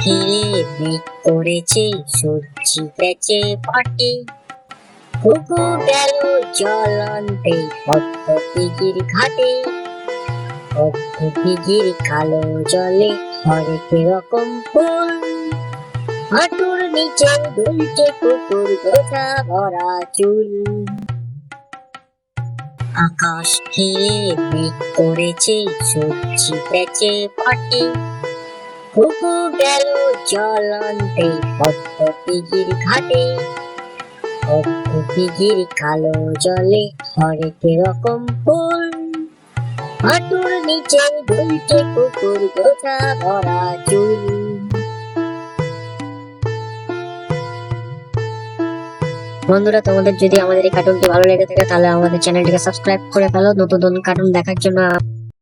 ঘিরে মেঘ করেছে, সূর্যি গেছে পাটে পুকুর গেল জলন্তে পদ্ম দিঘির ঘাটে। পদ্ম কালো জলে হরেক রকম ফুল। হাঁটুর নিচে দুলছে কুকুর গোছা ভরা চুল। আকাশ ঘিরে মেঘ করেছে, সূর্যি গেছে পাটে পুকুর গেল জলন্তে পদ্ম ঘাটে। পদ্ম কালো জলে হরেক রকম ফুল। হাঁটুর নিচে দুলছে কুকুর গোছা ভরা চুল। বন্ধুরা, তোমাদের যদি আমাদের এই কার্টুনটি ভালো লেগে থাকে, তাহলে আমাদের চ্যানেলটিকে সাবস্ক্রাইব করে ফেলো। নতুন নতুন কার্টুন দেখার জন্য